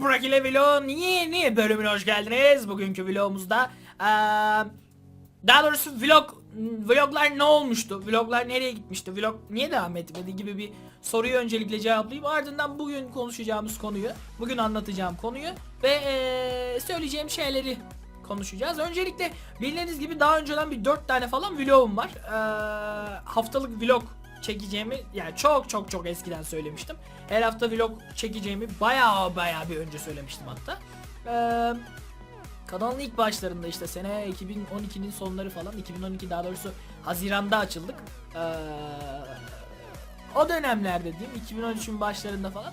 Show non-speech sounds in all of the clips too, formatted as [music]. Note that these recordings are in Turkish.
Burak ile Vlog'un yeni bölümüne hoş geldiniz. Bugünkü vlogumuzda daha doğrusu vlog vloglar ne olmuştu? Vloglar nereye gitmişti? Vlog niye devam etmedi gibi bir soruyu öncelikle cevaplayayım. Ardından bugün konuşacağımız konuyu, bugün anlatacağım konuyu ve söyleyeceğim şeyleri konuşacağız. Öncelikle bildiğiniz gibi daha önceden bir 4 tane falan vlogum var. Haftalık vlog çekeceğimi yani çok çok çok eskiden söylemiştim. Her hafta vlog çekeceğimi baya baya bir önce söylemiştim hatta. Eee kanalın ilk başlarında işte sene 2012'nin sonları falan 2012 daha doğrusu Haziran'da açıldık. Eee, o dönemlerde diyeyim 2013'ün başlarında falan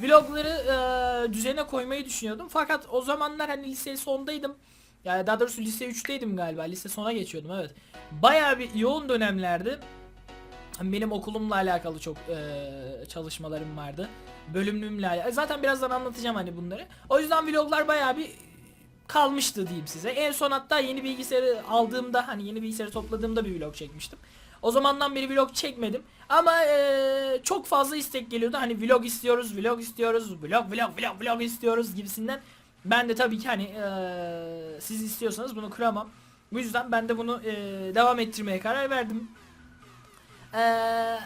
vlogları eee, düzene koymayı düşünüyordum. Fakat o zamanlar hani lise sondaydım. Yani daha doğrusu lise 3'teydim galiba. Lise sona geçiyordum evet. Bayağı bir yoğun dönemlerdi. Hani Benim okulumla alakalı çok eee, çalışmalarım vardı. Bölümümle alakalı. Zaten birazdan anlatacağım hani bunları. O yüzden vloglar bayağı bir kalmıştı diyeyim size. En son hatta yeni bilgisayarı aldığımda hani yeni bilgisayarı topladığımda bir vlog çekmiştim. O zamandan beri vlog çekmedim. Ama eee, çok fazla istek geliyordu. Hani vlog istiyoruz, vlog istiyoruz, vlog vlog vlog vlog istiyoruz gibisinden. Ben de tabii ki hani eee, siz istiyorsanız bunu kıramam. Bu yüzden ben de bunu eee, devam ettirmeye karar verdim. Eee,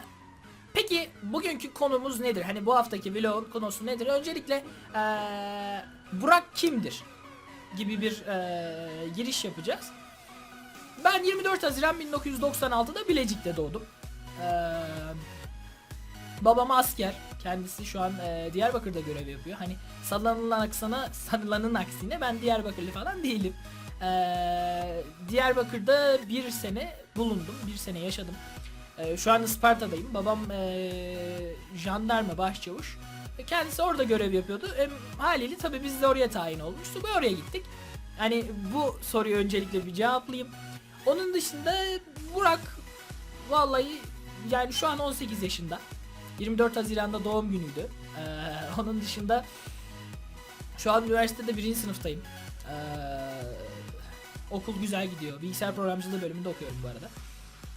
peki bugünkü konumuz nedir? Hani bu haftaki vlog konusu nedir? Öncelikle eee, Burak kimdir? gibi bir eee, giriş yapacağız. Ben 24 Haziran 1996'da Bilecik'te doğdum. Eee babam asker. Kendisi şu an eee, Diyarbakır'da görev yapıyor. Hani sallanılan aksana, sanılanın aksine ben Diyarbakırlı falan değilim. Eee, Diyarbakır'da bir sene bulundum. Bir sene yaşadım. Eee, şu an Isparta'dayım. Babam eee, jandarma başçavuş. Ve Kendisi orada görev yapıyordu. Em, haliyle tabii biz de oraya tayin olmuştuk ve oraya gittik. Hani bu soruyu öncelikle bir cevaplayayım. Onun dışında Burak vallahi yani şu an 18 yaşında. 24 Haziran'da doğum günüydü. Ee, onun dışında şu an üniversitede birinci sınıftayım. Ee, okul güzel gidiyor. Bilgisayar programcılığı bölümünde okuyorum bu arada.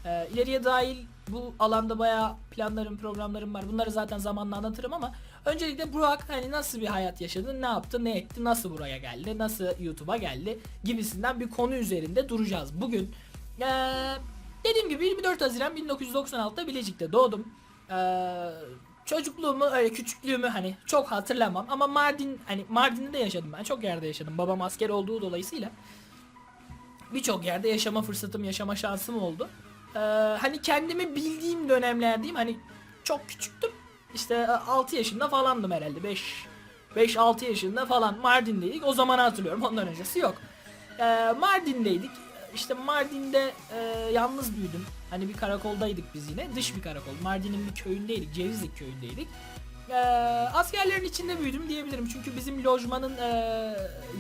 Ee, ileriye dahil bu alanda bayağı planlarım, programlarım var. Bunları zaten zamanla anlatırım ama öncelikle Burak hani nasıl bir hayat yaşadı, ne yaptı, ne etti, nasıl buraya geldi, nasıl YouTube'a geldi gibisinden bir konu üzerinde duracağız. Bugün ee, dediğim gibi 24 Haziran 1996'da Bilecik'te doğdum. Ee, çocukluğumu öyle küçüklüğümü hani çok hatırlamam ama Mardin hani Mardin'de de yaşadım ben çok yerde yaşadım babam asker olduğu dolayısıyla birçok yerde yaşama fırsatım yaşama şansım oldu. Ee, hani kendimi bildiğim dönemlerdeyim hani çok küçüktüm işte 6 yaşında falandım herhalde 5 5-6 yaşında falan Mardin'deydik o zamanı hatırlıyorum ondan öncesi yok. Ee, Mardin'deydik işte Mardin'de e, yalnız büyüdüm. Hani bir karakoldaydık biz yine. Dış bir karakol. Mardin'in bir köyündeydik. Cevizlik köyündeydik. E, askerlerin içinde büyüdüm diyebilirim. Çünkü bizim lojmanın e,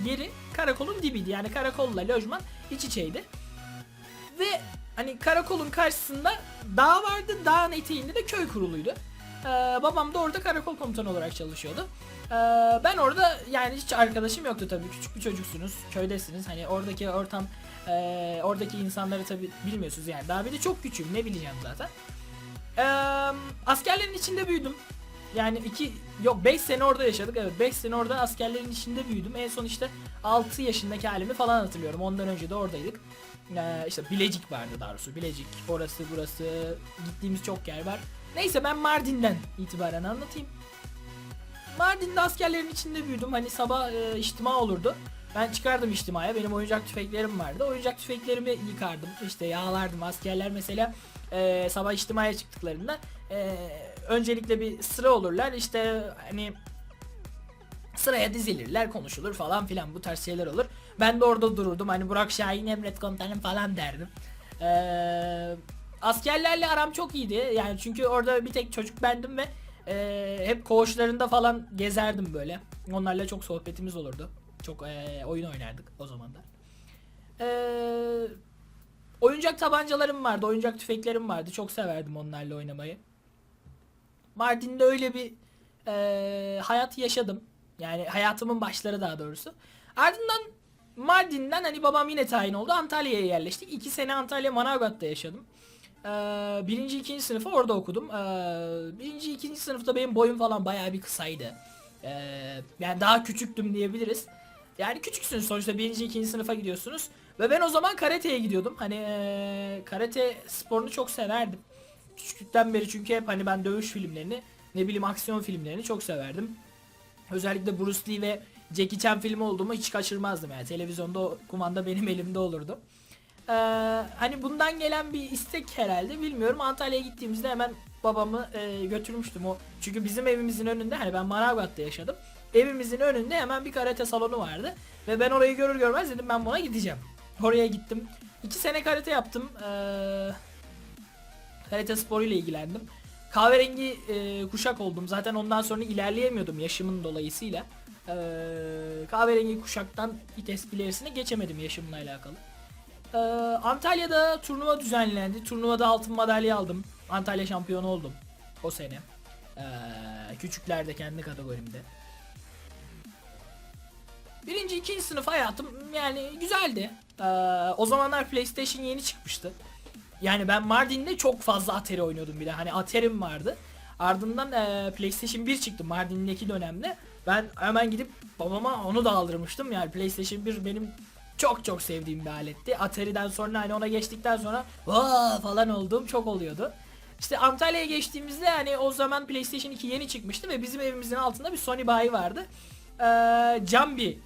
yeri karakolun dibiydi. Yani karakolla lojman iç içeydi. Ve hani karakolun karşısında dağ vardı. Dağın eteğinde de köy kuruluydu. E, babam da orada karakol komutanı olarak çalışıyordu. E, ben orada yani hiç arkadaşım yoktu tabii. Küçük bir çocuksunuz. Köydesiniz. Hani oradaki ortam ee, oradaki insanları tabi bilmiyorsunuz yani. Daha bir de çok küçüğüm ne bileceğim zaten. Ee, askerlerin içinde büyüdüm. Yani iki yok 5 sene orada yaşadık. Evet 5 sene orada askerlerin içinde büyüdüm. En son işte 6 yaşındaki halimi falan hatırlıyorum. Ondan önce de oradaydık. Ee, işte Bilecik vardı daha doğrusu. Bilecik orası burası gittiğimiz çok yer var. Neyse ben Mardin'den itibaren anlatayım. Mardin'de askerlerin içinde büyüdüm. Hani sabah e, içtima olurdu. Ben çıkardım içtimaya. Benim oyuncak tüfeklerim vardı. Oyuncak tüfeklerimi yıkardım. İşte yağlardım. Askerler mesela e, sabah içtimaya çıktıklarında e, öncelikle bir sıra olurlar. İşte hani sıraya dizilirler konuşulur falan filan bu tarz şeyler olur. Ben de orada dururdum. Hani Burak Şahin emret komutanım falan derdim. Eee askerlerle aram çok iyiydi. Yani çünkü orada bir tek çocuk bendim ve e, hep koğuşlarında falan gezerdim böyle. Onlarla çok sohbetimiz olurdu. Çok e, oyun oynardık o zamanlar. Eee oyuncak tabancalarım vardı, oyuncak tüfeklerim vardı. Çok severdim onlarla oynamayı. Mardin'de öyle bir e, hayat yaşadım. Yani hayatımın başları daha doğrusu. Ardından Mardin'den hani babam yine tayin oldu. Antalya'ya yerleştik. İki sene Antalya Manavgat'ta yaşadım. Ee, birinci ikinci sınıfı orada okudum. Ee, birinci ikinci sınıfta benim boyum falan bayağı bir kısaydı. Ee, yani daha küçüktüm diyebiliriz. Yani küçüksünüz sonuçta birinci ikinci sınıfa gidiyorsunuz. Ve ben o zaman karateye gidiyordum. Hani ee, karate sporunu çok severdim. Küçüklükten beri çünkü hep hani ben dövüş filmlerini ne bileyim aksiyon filmlerini çok severdim. Özellikle Bruce Lee ve Jackie Chan filmi olduğumu hiç kaçırmazdım yani. Televizyonda kumanda benim elimde olurdu. Ee, hani bundan gelen bir istek herhalde bilmiyorum. Antalya'ya gittiğimizde hemen babamı e, götürmüştüm o. Çünkü bizim evimizin önünde hani ben Manavgat'ta yaşadım. Evimizin önünde hemen bir karate salonu vardı. Ve ben orayı görür görmez dedim ben buna gideceğim. Oraya gittim. İki sene karate yaptım. Ee, karate sporuyla ilgilendim. Kahverengi e, kuşak oldum. Zaten ondan sonra ilerleyemiyordum yaşımın dolayısıyla. Ee, kahverengi kuşaktan vites ilerisine geçemedim yaşımla alakalı. Ee, Antalya'da turnuva düzenlendi. Turnuvada altın madalya aldım. Antalya şampiyonu oldum o sene. Ee, küçüklerde kendi kategorimde. Birinci, ikinci sınıf hayatım yani güzeldi. Ee, o zamanlar PlayStation yeni çıkmıştı. Yani ben Mardin'de çok fazla Atari oynuyordum bir de. Hani Atari'm vardı. Ardından e, PlayStation 1 çıktı Mardin'deki dönemde. Ben hemen gidip babama onu da aldırmıştım. Yani PlayStation 1 benim çok çok sevdiğim bir aletti. Atari'den sonra hani ona geçtikten sonra vaa falan olduğum çok oluyordu. İşte Antalya'ya geçtiğimizde hani o zaman PlayStation 2 yeni çıkmıştı ve bizim evimizin altında bir Sony bayi vardı. Ee, cam bir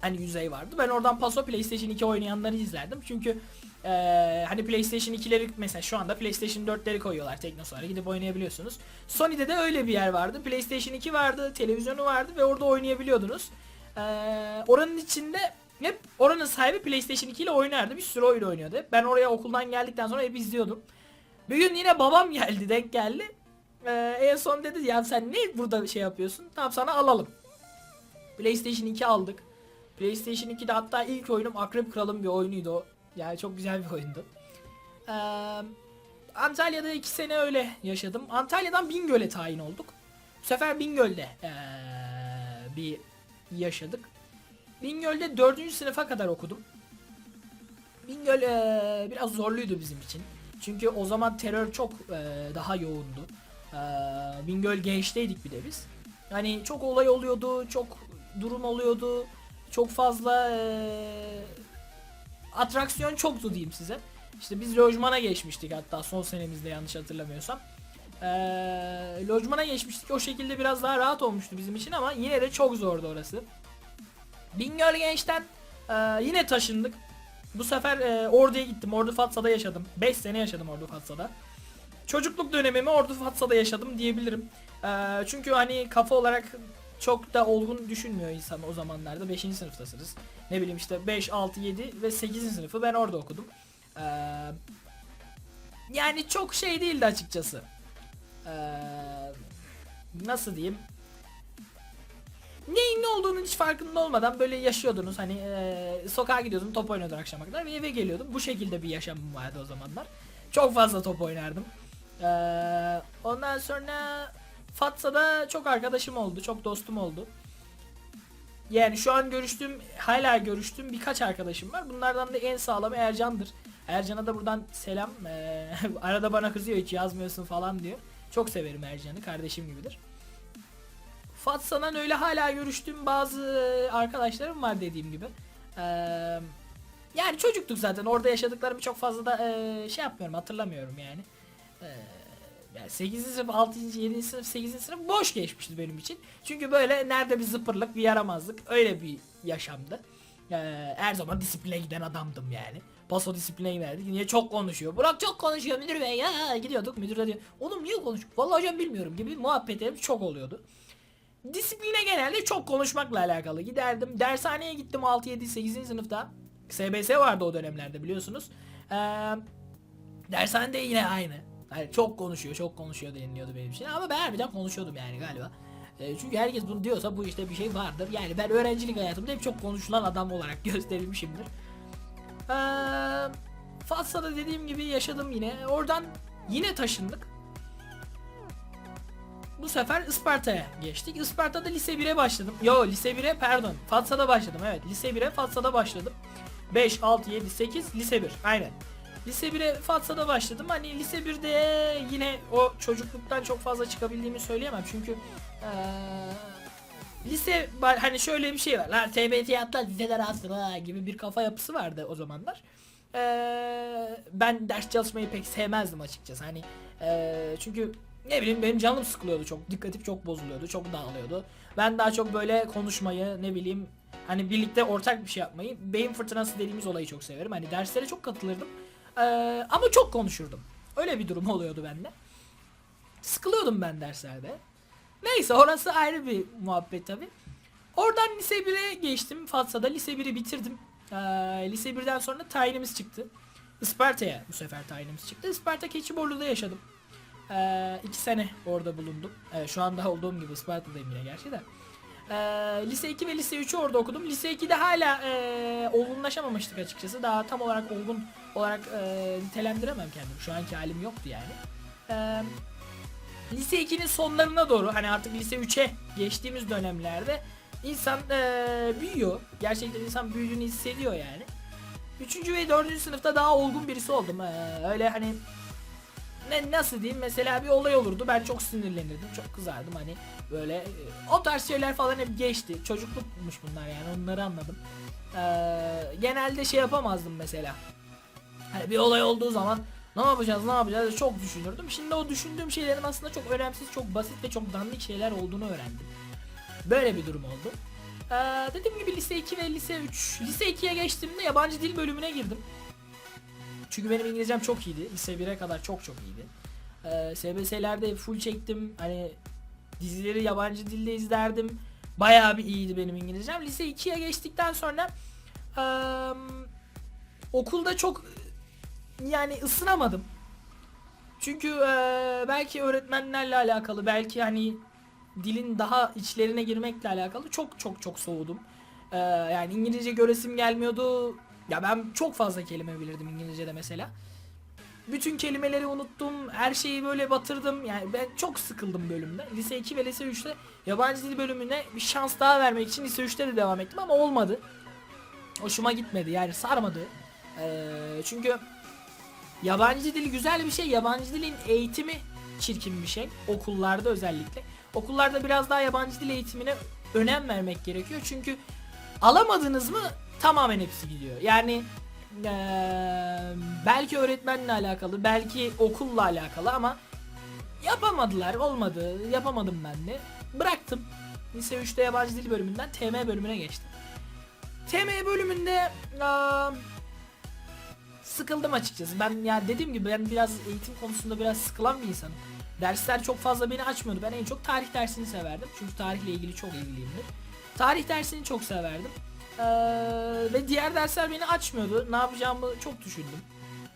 hani yüzey vardı. Ben oradan paso PlayStation 2 oynayanları izlerdim. Çünkü eee, hani PlayStation 2'leri mesela şu anda PlayStation 4'leri koyuyorlar Teknosa'ya gidip oynayabiliyorsunuz. Sony'de de öyle bir yer vardı. PlayStation 2 vardı, televizyonu vardı ve orada oynayabiliyordunuz. Eee, oranın içinde hep oranın sahibi PlayStation 2 ile oynardı. Bir sürü oyun oynuyordu. Ben oraya okuldan geldikten sonra hep izliyordum. Bir gün yine babam [laughs] geldi, denk geldi. Eee, en son dedi ya sen ne burada şey yapıyorsun? Tamam sana alalım. PlayStation 2 aldık. PlayStation 2'de hatta ilk oyunum Akrep Kral'ın bir oyunuydu o. Yani çok güzel bir oyundu. Ee, Antalya'da iki sene öyle yaşadım. Antalya'dan Bingöl'e tayin olduk. Bu sefer Bingöl'de ee, bir yaşadık. Bingöl'de 4. sınıfa kadar okudum. Bingöl ee, biraz zorluydu bizim için. Çünkü o zaman terör çok ee, daha yoğundu. Ee, Bingöl gençteydik bir de biz. Yani çok olay oluyordu, çok durum oluyordu. Çok fazla eee, atraksiyon çoktu diyeyim size. İşte biz lojmana geçmiştik hatta son senemizde yanlış hatırlamıyorsam. Eee lojmana geçmiştik. O şekilde biraz daha rahat olmuştu bizim için ama yine de çok zordu orası. Bingöl Genç'ten eee, yine taşındık. Bu sefer eee, Ordu'ya gittim. Ordu Fatsa'da yaşadım. 5 sene yaşadım Ordu Fatsa'da. Çocukluk dönemimi Ordu Fatsa'da yaşadım diyebilirim. Eee, çünkü hani kafa olarak çok da olgun düşünmüyor insan o zamanlarda. 5. sınıftasınız. Ne bileyim işte 5, 6, 7 ve 8. sınıfı ben orada okudum. Ee, yani çok şey değildi açıkçası. Ee, nasıl diyeyim? Neyin ne olduğunun hiç farkında olmadan böyle yaşıyordunuz. Hani ee, sokağa gidiyordum top oynuyordum akşama kadar ve eve geliyordum. Bu şekilde bir yaşamım vardı o zamanlar. Çok fazla top oynardım. Ee, ondan sonra Fatsa'da çok arkadaşım oldu, çok dostum oldu. Yani şu an görüştüğüm, hala görüştüğüm birkaç arkadaşım var. Bunlardan da en sağlamı Ercan'dır. Ercan'a da buradan selam. Ee, [laughs] arada bana kızıyor hiç yazmıyorsun falan diyor. Çok severim Ercan'ı, kardeşim gibidir. Fatsa'dan öyle hala görüştüğüm bazı arkadaşlarım var dediğim gibi. Ee, yani çocuktuk zaten. Orada yaşadıklarımı çok fazla da ee, şey yapmıyorum, hatırlamıyorum yani. Ee, yani 8. sınıf, 6. 7. sınıf, 8. sınıf boş geçmişti benim için. Çünkü böyle nerede bir zıpırlık, bir yaramazlık öyle bir yaşamdı. Ee, her zaman disipline giden adamdım yani. Paso disipline giderdik. Niye çok konuşuyor? Burak çok konuşuyor müdür bey ya. Gidiyorduk müdür de diyor. Oğlum niye konuşuyor? Vallahi hocam bilmiyorum gibi muhabbetlerimiz çok oluyordu. Disipline genelde çok konuşmakla alakalı. Giderdim. Dershaneye gittim 6, 7, 8. sınıfta. SBS vardı o dönemlerde biliyorsunuz. Ee, dershanede yine aynı. Yani çok konuşuyor, çok konuşuyor deniliyordu benim için. Ama ben harbiden konuşuyordum yani galiba. E, çünkü herkes bunu diyorsa bu işte bir şey vardır. Yani ben öğrencilik hayatımda hep çok konuşulan adam olarak [laughs] gösterilmişimdir. Ee, Fatsa'da dediğim gibi yaşadım yine. Oradan yine taşındık. Bu sefer Isparta'ya geçtik. Isparta'da lise 1'e başladım. Yo lise 1'e pardon. Fatsa'da başladım. Evet lise 1'e Fatsa'da başladım. 5, 6, 7, 8 lise 1. Aynen. Lise 1'e Fatsa'da başladım. Hani lise 1'de yine o çocukluktan çok fazla çıkabildiğimi söyleyemem. Çünkü eee, lise hani şöyle bir şey var. Lan TBT atlar liseler ha gibi bir kafa yapısı vardı o zamanlar. Ee, ben ders çalışmayı pek sevmezdim açıkçası. Hani ee, çünkü ne bileyim benim canım sıkılıyordu çok. Dikkatim çok bozuluyordu. Çok dağılıyordu. Ben daha çok böyle konuşmayı ne bileyim hani birlikte ortak bir şey yapmayı beyin fırtınası dediğimiz olayı çok severim. Hani derslere çok katılırdım. Ee, ama çok konuşurdum. Öyle bir durum oluyordu bende. Sıkılıyordum ben derslerde. Neyse orası ayrı bir muhabbet tabi. Oradan lise 1'e geçtim. Fatsa'da lise 1'i bitirdim. Ee, lise 1'den sonra tayinimiz çıktı. Isparta'ya bu sefer tayinimiz çıktı. Isparta Keçiborlu'da yaşadım. Ee, sene orada bulundum. Ee, şu anda olduğum gibi Isparta'dayım yine gerçi de. Ee, lise 2 ve lise 3'ü orada okudum. Lise 2'de hala e, olgunlaşamamıştık açıkçası. Daha tam olarak olgun olarak e, nitelendiremem kendimi. Şu anki halim yoktu yani. Ee, lise 2'nin sonlarına doğru hani artık lise 3'e geçtiğimiz dönemlerde insan eee, büyüyor. Gerçekten insan büyüdüğünü hissediyor yani. 3. ve 4. sınıfta daha olgun birisi oldum. Eee, öyle hani ne nasıl diyeyim mesela bir olay olurdu ben çok sinirlenirdim çok kızardım hani böyle e, o tarz şeyler falan hep geçti çocuklukmuş bunlar yani onları anladım Eee, genelde şey yapamazdım mesela hani bir olay olduğu zaman ne yapacağız ne yapacağız çok düşünürdüm. Şimdi o düşündüğüm şeylerin aslında çok önemsiz, çok basit ve çok dandik şeyler olduğunu öğrendim. Böyle bir durum oldu. Ee, dediğim gibi lise 2 ve lise 3. Lise 2'ye geçtiğimde yabancı dil bölümüne girdim. Çünkü benim İngilizcem çok iyiydi. Lise 1'e kadar çok çok iyiydi. Ee, SBS'lerde full çektim. Hani dizileri yabancı dilde izlerdim. Bayağı bir iyiydi benim İngilizcem. Lise 2'ye geçtikten sonra eee, okulda çok yani ısınamadım. Çünkü eee, belki öğretmenlerle alakalı, belki hani dilin daha içlerine girmekle alakalı çok çok çok soğudum. Eee, yani İngilizce göresim gelmiyordu. Ya ben çok fazla kelime bilirdim İngilizce'de mesela. Bütün kelimeleri unuttum. Her şeyi böyle batırdım. Yani ben çok sıkıldım bölümde. Lise 2 ve lise 3'te yabancı dil bölümüne bir şans daha vermek için lise 3'te de devam ettim ama olmadı. Hoşuma gitmedi yani sarmadı. Eee, çünkü Yabancı dil güzel bir şey. Yabancı dilin eğitimi çirkin bir şey. Okullarda özellikle. Okullarda biraz daha yabancı dil eğitimine önem vermek gerekiyor. Çünkü alamadınız mı tamamen hepsi gidiyor. Yani eee, belki öğretmenle alakalı, belki okulla alakalı ama yapamadılar, olmadı. Yapamadım ben de. Bıraktım. Lise 3'te yabancı dil bölümünden TM bölümüne geçtim. TM bölümünde eee, sıkıldım açıkçası. Ben ya dediğim gibi ben biraz eğitim konusunda biraz sıkılan bir insanım. Dersler çok fazla beni açmıyordu. Ben en çok tarih dersini severdim. Çünkü tarihle ilgili çok ilgiliyimdir. Tarih dersini çok severdim. Ee, ve diğer dersler beni açmıyordu. Ne yapacağımı çok düşündüm.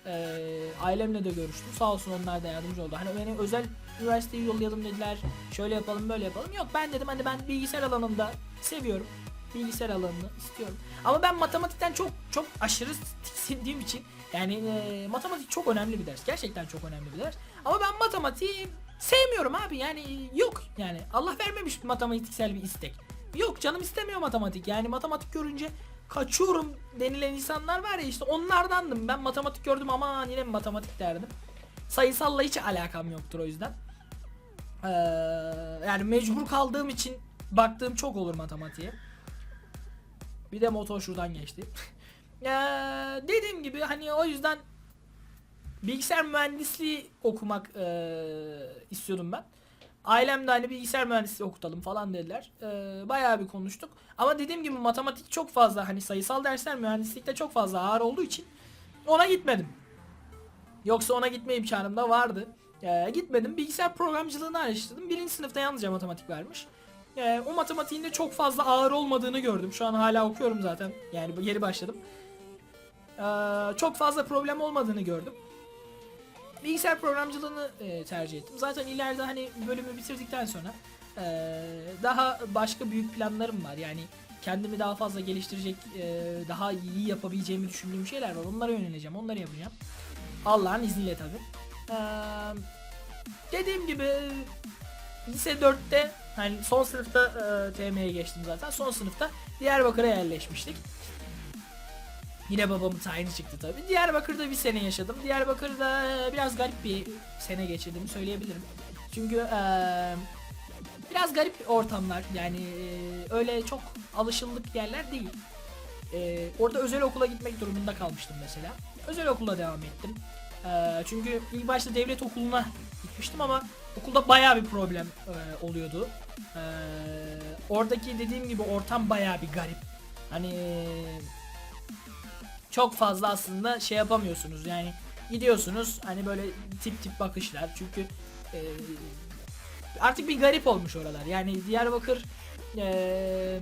Ee, ailemle de görüştüm. Sağ olsun onlar da yardımcı oldu. Hani beni özel üniversiteye yollayalım dediler. Şöyle yapalım böyle yapalım. Yok ben dedim hani ben bilgisayar alanında seviyorum. Bilgisayar alanını istiyorum. Ama ben matematikten çok çok aşırı tiksindiğim için yani e, matematik çok önemli bir ders. Gerçekten çok önemli bir ders. Ama ben matematiği sevmiyorum abi. Yani yok yani Allah vermemiş matematiksel bir istek. Yok canım istemiyor matematik. Yani matematik görünce kaçıyorum denilen insanlar var ya işte onlardandım. Ben matematik gördüm ama yine matematik derdim. Sayısalla hiç alakam yoktur o yüzden. Ee, yani mecbur kaldığım için baktığım çok olur matematiğe. Bir de motor şuradan geçti. Eee, [laughs] dediğim gibi hani o yüzden bilgisayar mühendisliği okumak eee, istiyordum ben. Ailem de hani bilgisayar mühendisliği okutalım falan dediler. Eee, bayağı bir konuştuk. Ama dediğim gibi matematik çok fazla hani sayısal dersler mühendislikte çok fazla ağır olduğu için ona gitmedim. Yoksa ona gitme imkanım da vardı. Eee, gitmedim. Bilgisayar programcılığını araştırdım. Birinci sınıfta yalnızca matematik vermiş. Ee, o matematiğin de çok fazla ağır olmadığını gördüm. Şu an hala okuyorum zaten. Yani yeni başladım. Ee, çok fazla problem olmadığını gördüm. Bilgisayar programcılığını e, tercih ettim. Zaten ileride hani bölümü bitirdikten sonra e, daha başka büyük planlarım var. Yani kendimi daha fazla geliştirecek, e, daha iyi yapabileceğimi düşündüğüm şeyler var. Onlara yöneleceğim, onları yapacağım. Allah'ın izniyle tabi. dediğim gibi lise 4'te hani son sınıfta e, TM'ye geçtim zaten. Son sınıfta Diyarbakır'a yerleşmiştik. Yine babamın tayini çıktı tabi. Diyarbakır'da bir sene yaşadım. Diyarbakır'da biraz garip bir sene geçirdim söyleyebilirim. Çünkü e, Biraz garip ortamlar yani e, öyle çok alışıldık yerler değil. E, orada özel okula gitmek durumunda kalmıştım mesela. Özel okula devam ettim. E, çünkü ilk başta devlet okuluna gitmiştim ama okulda baya bir problem e, oluyordu. E, oradaki dediğim gibi ortam baya bir garip. Hani çok fazla aslında şey yapamıyorsunuz. Yani gidiyorsunuz hani böyle tip tip bakışlar. Çünkü e, artık bir garip olmuş oralar. Yani Diyarbakır e,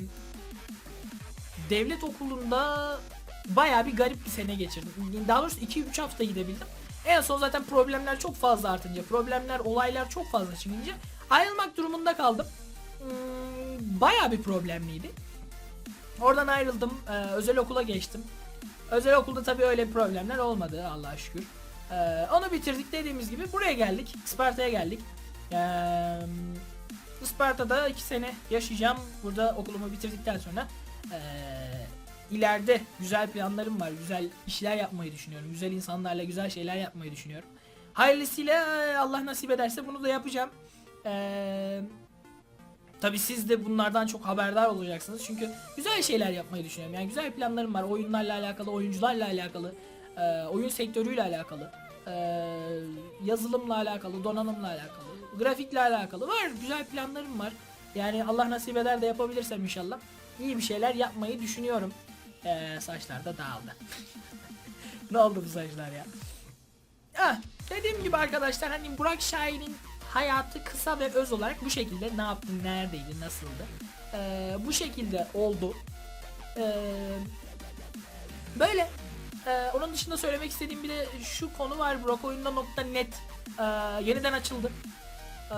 devlet okulunda baya bir garip bir sene geçirdim. Daha doğrusu 2-3 hafta gidebildim. En son zaten problemler çok fazla artınca problemler olaylar çok fazla çıkınca ayrılmak durumunda kaldım. Hmm, baya bir problemliydi. Oradan ayrıldım. Ee, özel okula geçtim. Özel okulda tabii öyle problemler olmadı Allah'a şükür. Ee, onu bitirdik dediğimiz gibi buraya geldik. Isparta'ya geldik. Ee, Isparta'da iki sene yaşayacağım. Burada okulumu bitirdikten sonra ee, ileride güzel planlarım var. Güzel işler yapmayı düşünüyorum. Güzel insanlarla güzel şeyler yapmayı düşünüyorum. Hayırlısıyla ee, Allah nasip ederse bunu da yapacağım. Eee Tabi siz de bunlardan çok haberdar olacaksınız çünkü güzel şeyler yapmayı düşünüyorum. Yani güzel planlarım var. Oyunlarla alakalı, oyuncularla alakalı, e, oyun sektörüyle alakalı, e, yazılımla alakalı, donanımla alakalı, grafikle alakalı var. Güzel planlarım var. Yani Allah nasip eder de yapabilirsem inşallah iyi bir şeyler yapmayı düşünüyorum. E, saçlar da dağıldı. [laughs] ne oldu bu saçlar ya? Ah, dediğim gibi arkadaşlar hani Burak Şahin'in hayatı kısa ve öz olarak bu şekilde ne yaptın, neredeydi, nasıldı? Ee, bu şekilde oldu. Ee, böyle. Ee, onun dışında söylemek istediğim bir de şu konu var. Brokoyunda.net ee, yeniden açıldı. Ee,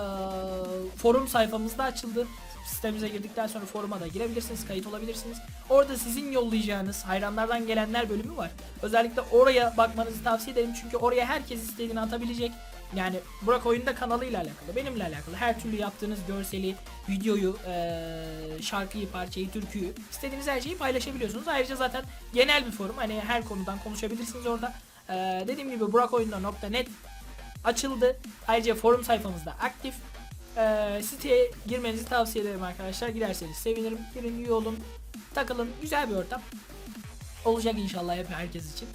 forum sayfamızda açıldı. Sitemize girdikten sonra foruma da girebilirsiniz, kayıt olabilirsiniz. Orada sizin yollayacağınız hayranlardan gelenler bölümü var. Özellikle oraya bakmanızı tavsiye ederim çünkü oraya herkes istediğini atabilecek. Yani Burak Oyunda kanalıyla alakalı, benimle alakalı her türlü yaptığınız görseli, videoyu, eee, şarkıyı, parçayı, türküyü istediğiniz her şeyi paylaşabiliyorsunuz. Ayrıca zaten genel bir forum. Hani her konudan konuşabilirsiniz orada. Eee, dediğim gibi burakaoyunda.net açıldı. Ayrıca forum sayfamızda aktif. Eee siteye girmenizi tavsiye ederim arkadaşlar. Giderseniz sevinirim. Girin üye olun. Takılın. Güzel bir ortam. Olacak inşallah hep herkes için.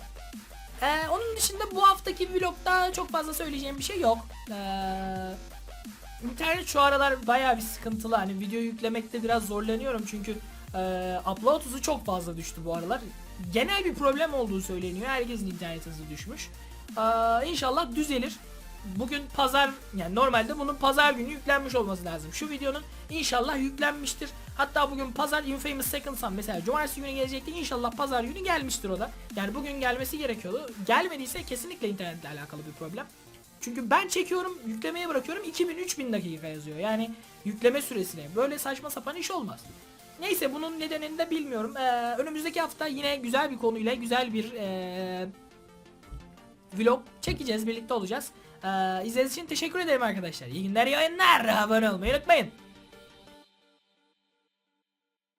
Ee, onun dışında bu haftaki vlogda çok fazla söyleyeceğim bir şey yok. Ee, internet şu aralar bayağı bir sıkıntılı. Hani video yüklemekte biraz zorlanıyorum çünkü e, upload hızı çok fazla düştü bu aralar. Genel bir problem olduğu söyleniyor. Herkesin internet hızı düşmüş. Ee, inşallah düzelir. Bugün pazar yani normalde bunun pazar günü yüklenmiş olması lazım. Şu videonun inşallah yüklenmiştir. Hatta bugün pazar Infamous Second Son mesela cumartesi günü gelecekti. İnşallah pazar günü gelmiştir o da. Yani bugün gelmesi gerekiyordu. Gelmediyse kesinlikle internetle alakalı bir problem. Çünkü ben çekiyorum, yüklemeye bırakıyorum 2000-3000 dakika yazıyor. Yani yükleme süresine. Böyle saçma sapan iş olmaz. Neyse bunun nedenini de bilmiyorum. Ee, önümüzdeki hafta yine güzel bir konuyla güzel bir ee, vlog çekeceğiz. Birlikte olacağız. Ee, izlediğiniz için teşekkür ederim arkadaşlar. İyi günler, iyi oyunlar. Abone olmayı unutmayın.